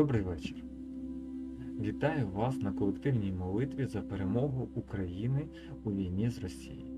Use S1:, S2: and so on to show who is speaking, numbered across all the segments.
S1: Добрий вечір. Вітаю вас на колективній молитві за перемогу України у війні з Росією.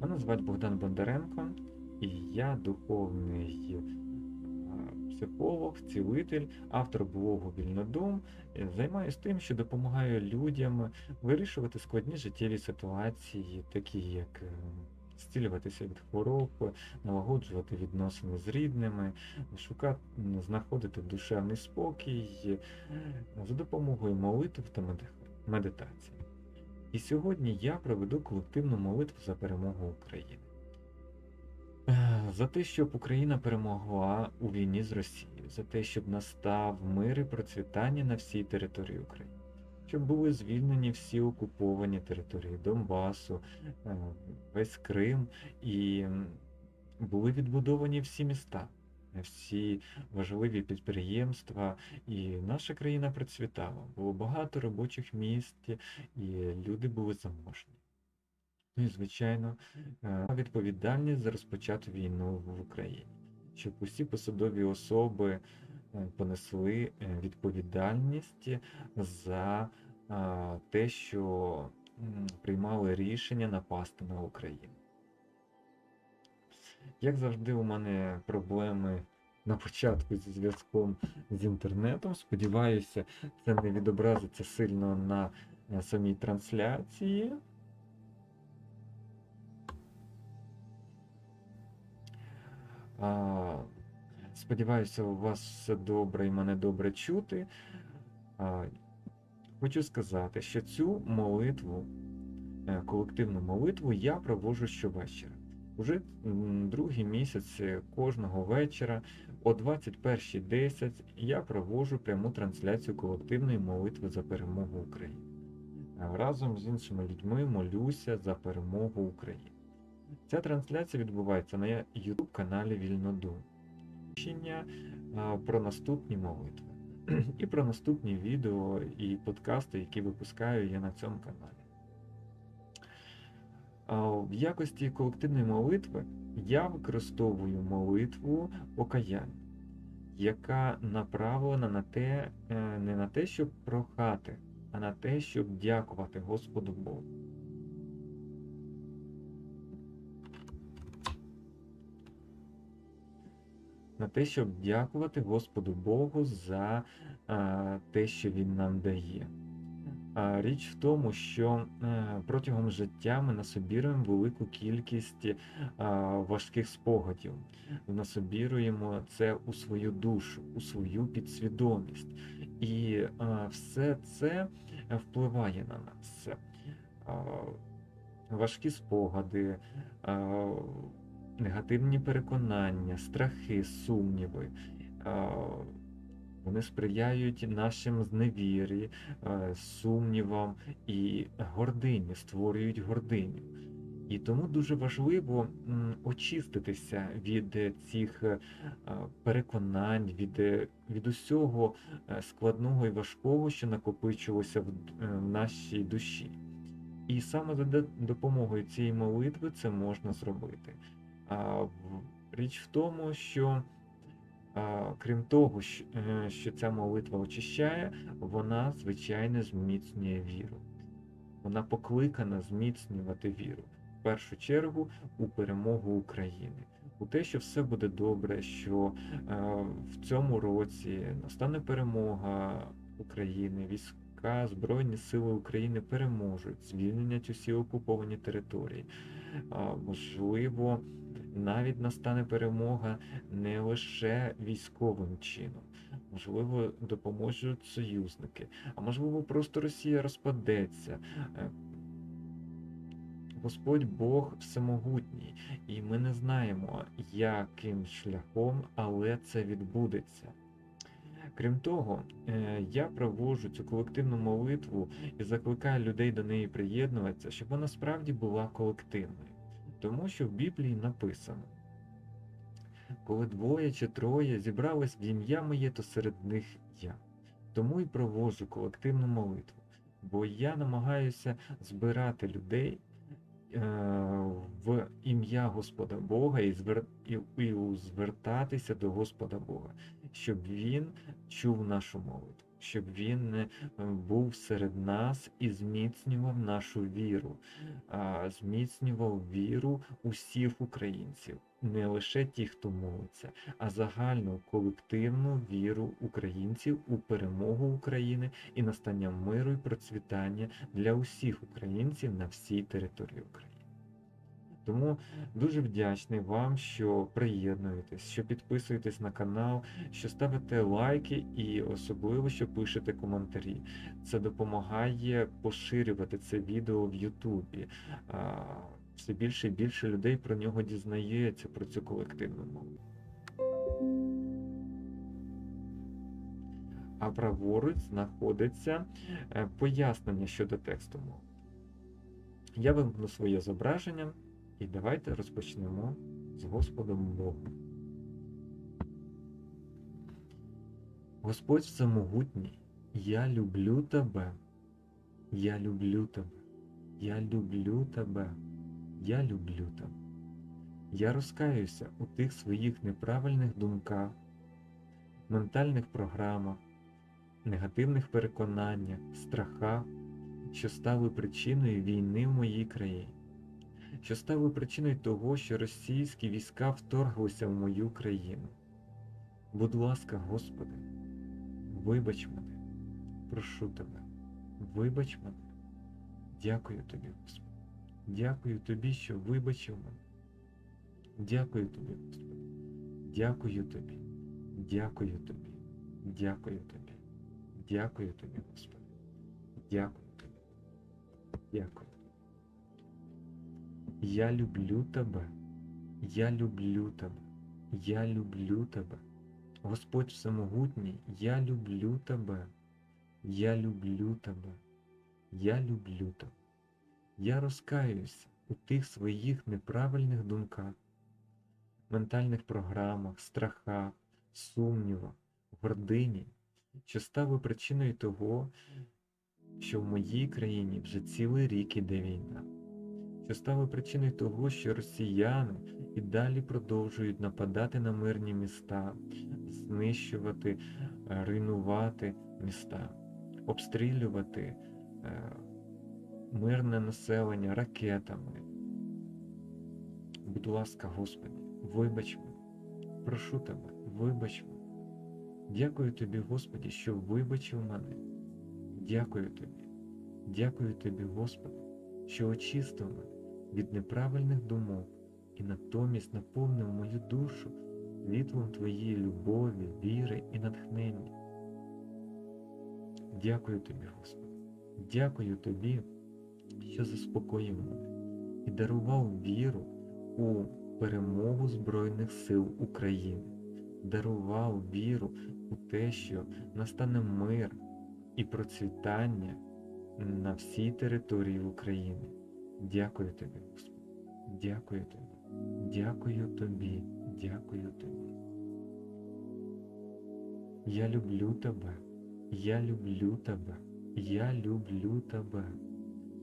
S1: Мене звати Богдан Бондаренко, і я духовний е, психолог, цілитель, автор блогу Вільнодум. Е, Займаюся тим, що допомагаю людям вирішувати складні життєві ситуації, такі як е, зцілюватися від хвороб, налагоджувати відносини з рідними, шукати, знаходити душевний спокій за допомогою молитв та меди- медитації. І сьогодні я проведу колективну молитву за перемогу України. Е, За те, щоб Україна перемогла у війні з Росією, за те, щоб настав мир і процвітання на всій території України, щоб були звільнені всі окуповані території Донбасу, е, весь Крим і були відбудовані всі міста, всі важливі підприємства, і наша країна процвітала. Було багато робочих місць, і люди були заможні. Ну і, звичайно, е, відповідальність за розпочату війну в Україні, щоб усі посадові особи понесли е, відповідальність за е, те, що приймали рішення напасти на Україну. Як завжди, у мене проблеми на початку зі зв'язком з інтернетом. Сподіваюся, це не відобразиться сильно на е, самій трансляції. А, Сподіваюся, у вас все добре і мене добре чути. Хочу сказати, що цю молитву, е, колективну молитву, я проводжу щовечора. Уже другий місяць е, кожного вечора о 21.10 я проводжу пряму трансляцію колективної молитви за перемогу України. Е, Разом з іншими людьми молюся за перемогу України. Ця трансляція відбувається на YouTube каналі Вільнодум. Свідчення, про наступні молитви і про наступні відео і подкасти, які випускаю я на цьому каналі. В якості колективної молитви я використовую молитву покаяння, яка направлена на те, е, не на те, щоб прохати, а на те, щоб дякувати Господу Богу. На те, щоб дякувати Господу Богу за а, те, що Він нам дає. А, річ в тому, що е, протягом життя ми насобіруємо велику кількість а, важких спогадів. Насобіруємо це у свою душу, у свою підсвідомість. І а, все це впливає на нас. А, важкі спогади, а, негативні переконання, страхи, сумніви. Вони сприяють нашим зневірі, сумнівам і гордині, створюють гординю. І тому дуже важливо очиститися від цих е, переконань, від, е, від усього е, складного і важкого, що накопичилося в нашій душі. І саме за допомогою цієї молитви це можна зробити. Річ в тому, що крім того, що, е, ця молитва очищає, вона, звичайно, зміцнює віру. Вона покликана зміцнювати віру. В першу чергу у перемогу України, у те, що все буде добре, що е, в цьому році настане перемога України, війська Збройні Сили України переможуть, звільнять усі окуповані території. Можливо, навіть настане перемога не лише військовим чином, можливо, допоможуть союзники, а можливо, просто Росія розпадеться. Е, Господь Бог всемогутній, і ми не знаємо, яким шляхом, але це відбудеться. Крім того, е, я проводжу цю колективну молитву і закликаю людей до неї приєднуватися, щоб вона справді була колективною. Тому що в Біблії написано: коли двоє чи троє зібрались в ім'я моє, то серед них я. Тому і проводжу колективну молитву, бо я намагаюся збирати людей е, в ім'я Господа Бога і, звер... і, і звертатися до Господа Бога, щоб Він чув нашу молитву, щоб Він е, був серед нас і зміцнював нашу віру, зміцнював віру усіх українців, не лише ті, хто молиться, а загальну колективну віру українців у перемогу України і настання миру і процвітання для усіх українців на всій території України. Тому дуже вдячний вам, що приєднуєтесь, що підписуєтесь на канал, що ставите лайки і особливо, що пишете коментарі. Це допомагає поширювати це відео в Ютубі. Все більше і більше людей про нього дізнається, про цю колективну мову. А праворуч знаходиться е, пояснення щодо тексту мови. Я вимкну своє зображення. І давайте розпочнемо з Господом Богом. Господь всемогутній, я люблю тебе, я люблю тебе, я люблю тебе, я люблю тебе. Я розкаюся у тих своїх неправильних думках, ментальних програмах, негативних переконаннях, страхах, що стали причиною війни в моїй країні що стали причиною того, що російські війська вторглися в мою країну. Будь ласка, Господи, вибач мене, прошу Тебе, вибач мене. Дякую Тобі, Господи. Дякую Тобі, що вибачив мене. Дякую Тобі, Господи. Дякую Тобі. Дякую Тобі. Дякую Тобі. Дякую Тобі, Господи. Дякую Тобі. Дякую. Я люблю тебе, я люблю тебе, я люблю тебе. Господь Всемогутній, я люблю тебе, я люблю тебе, я люблю тебе. Я розкаюся у тих своїх неправильних думках, ментальних програмах, страхах, сумнівах, гордині, що стали причиною того, що в моїй країні вже цілий рік іде війна що стало причиною того, що росіяни і далі продовжують нападати на мирні міста, знищувати, е, руйнувати міста, обстрілювати е, мирне населення ракетами. Будь ласка, Господи, вибач мене, прошу тебе, вибач мене. Дякую тобі, Господі, що вибачив мене. Дякую тобі, дякую тобі, Господи, що очистив мене від неправильних думок і натомість наповнив мою душу світлом Твоєї любові, віри і натхнення. Дякую тобі, Господи, дякую Тобі, що заспокоїв мене і дарував віру у перемогу Збройних сил України, дарував віру у те, що настане мир і процвітання на всій території України. Дякую тобі, Господи. Дякую тобі. Дякую тобі. Дякую тобі. Я люблю тебе. Я люблю тебе. Я люблю тебе.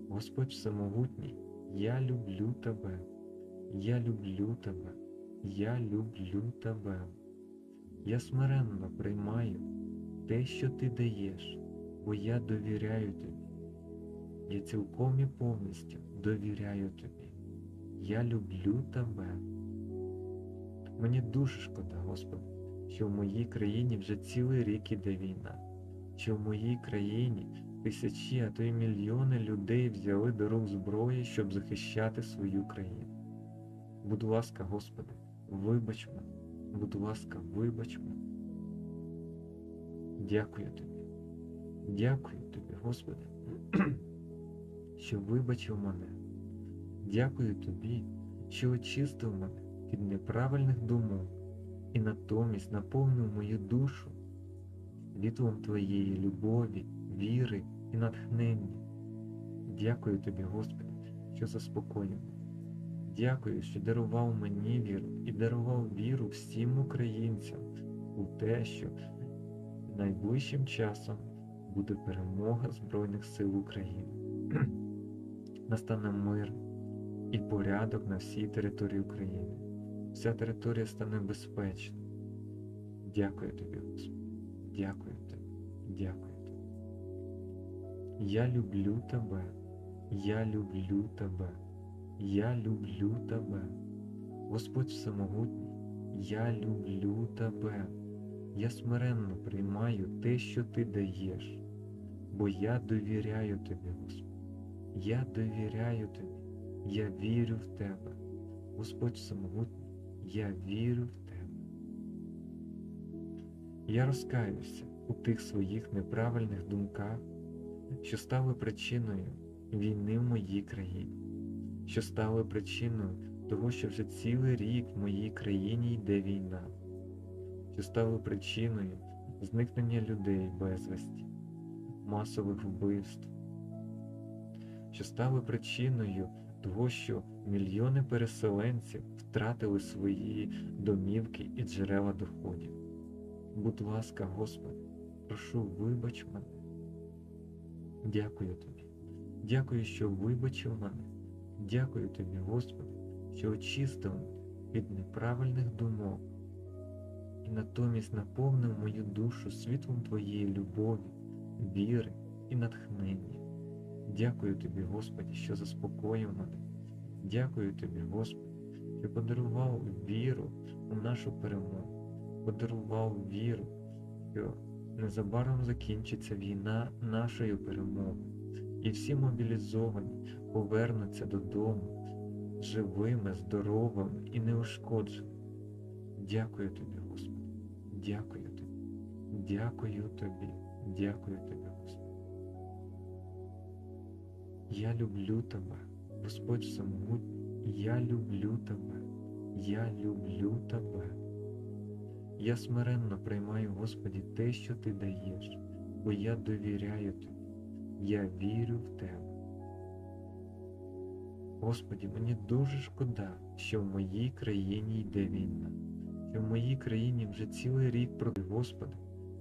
S1: Господь Всемогутній, я люблю тебе. Я люблю тебе. Я люблю тебе. Я смиренно приймаю те, що ти даєш, бо я довіряю тобі. Я цілком і повністю довіряю тобі. Я люблю тебе. Мені дуже шкода, Господи, що в моїй країні вже цілий рік іде війна, що в моїй країні тисячі, а то й мільйони людей взяли до рук зброї, щоб захищати свою країну. Будь ласка, Господи, вибач мене, будь ласка, вибач мене. Дякую тобі. Дякую тобі, Господи що вибачив мене. Дякую тобі, що очистив мене від неправильних думок і натомість наповнив мою душу світлом Твоєї любові, віри і натхнення. Дякую тобі, Господи, що заспокоїв. Дякую, що дарував мені віру і дарував віру всім українцям у те, що найближчим часом буде перемога Збройних сил України настане мир, і порядок на всій території України. Вся територія стане безпечною. Дякую тобі, Господи. Дякую тобі. Дякую тобі. Я люблю тебе. Я люблю тебе. Я люблю тебе. Господь Всемогутній, я люблю тебе. Я смиренно приймаю те, що ти даєш, бо я довіряю тобі, Господь. Я довіряю тобі. Я вірю в тебе. Господь Всемогутній, я вірю в тебе. Я розкаюся у тих своїх неправильних думках, що стали причиною війни в моїй країні, що стали причиною того, що вже цілий рік в моїй країні йде війна, що стали причиною зникнення людей безвісті, масових вбивств, що стали причиною того, що мільйони переселенців втратили свої домівки і джерела доходів. Будь ласка, Господи, прошу, вибач мене. Дякую Тобі. Дякую, що вибачив мене. Дякую Тобі, Господи, що очистив мене від неправильних думок і натомість наповнив мою душу світлом Твоєї любові, віри і натхнення. Дякую Тобі, Господи, що заспокоїв мене. Дякую Тобі, Господи, що подарував віру у нашу перемогу, подарував віру, що незабаром закінчиться війна нашою перемогою, і всі мобілізовані повернуться додому живими, здоровими і неушкодженими. Дякую тобі, Господи, дякую тобі, дякую тобі, дякую тобі. Я люблю тебе, Господь Всемогутній, я люблю тебе, я люблю тебе. Я смиренно приймаю, Господі, те, що Ти даєш, бо я довіряю Тобі, я вірю в Тебе. Господі, мені дуже шкода, що в моїй країні йде війна, що в моїй країні вже цілий рік проти Господи,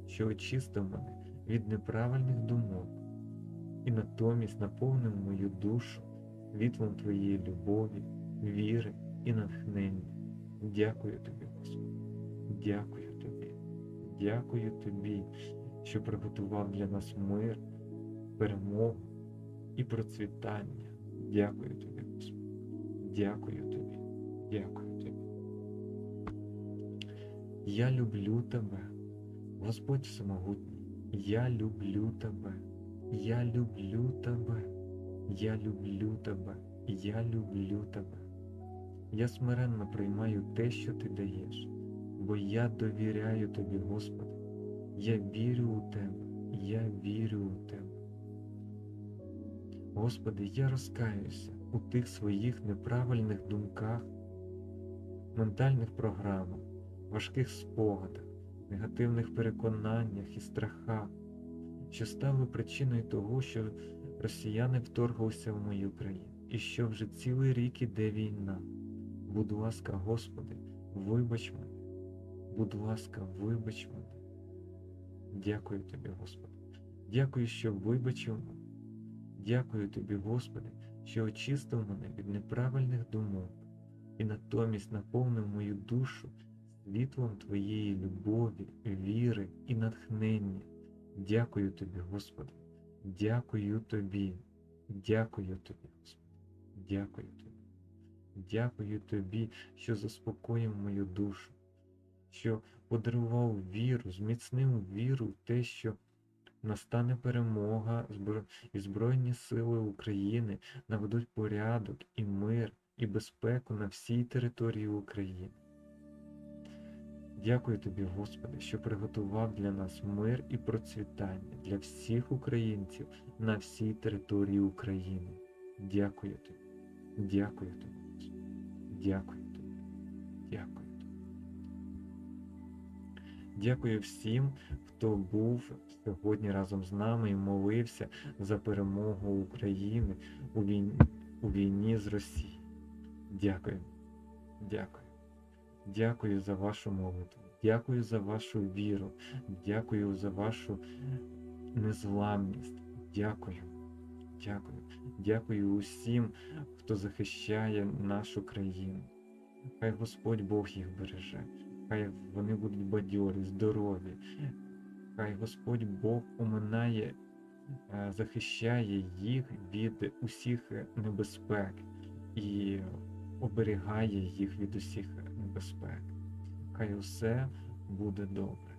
S1: що очистив мене від неправильних думок і натомість наповнив мою душу вітлом Твоєї любові, віри і натхнення. Дякую Тобі, Господи. Дякую Тобі, дякую Тобі, що приготував для нас мир, перемогу і процвітання. Дякую Тобі, Господи. Дякую Тобі, дякую Тобі. Я люблю Тебе, Господь Всемогутній, я люблю Тебе, я люблю Тебе, я люблю Тебе, я люблю Тебе. Я смиренно приймаю те, що Ти даєш бо я довіряю тобі, Господи, я вірю у Тебе, я вірю у Тебе. Господи, я розкаюся у тих своїх неправильних думках, ментальних програмах, важких спогадах, негативних переконаннях і страхах, що стали причиною того, що росіяни вторглися в мою країну, і що вже цілий рік іде війна. Будь ласка, Господи, вибач мене. Будь ласка, вибач мене. Дякую тобі, Господи. Дякую, що вибачив мене. Дякую тобі, Господи, що очистив мене від неправильних думок і натомість наповнив мою душу світлом Твоєї любові, віри і натхнення. Дякую тобі, Господи. Дякую тобі. Дякую тобі, Господи. Дякую тобі. Дякую тобі, що заспокоїв мою душу що подарував віру, зміцнив віру в те, що настане перемога і Збройні Сили України наведуть порядок і мир, і безпеку на всій території України. Дякую тобі, Господи, що приготував для нас мир і процвітання для всіх українців на всій території України. Дякую тобі, дякую тобі, Господи. Дякую тобі, дякую. тобі. Дякую всім, хто був сьогодні разом з нами і молився за перемогу України у війні, у війні з Росією. Дякую. Дякую. Дякую за вашу молитву. Дякую за вашу віру. Дякую за вашу незламність. Дякую. дякую. Дякую усім, хто захищає нашу країну. Хай Господь Бог їх береже, хай вони будуть бадьорі, здорові, хай Господь Бог оминає, е, захищає їх від усіх небезпек і оберігає їх від усіх небезпек. Хай усе буде добре.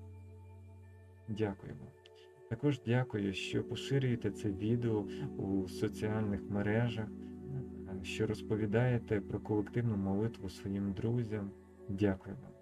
S1: Дякую вам. Також дякую, що поширюєте це відео у соціальних мережах, е, що розповідаєте про колективну молитву своїм друзям. Дякую вам.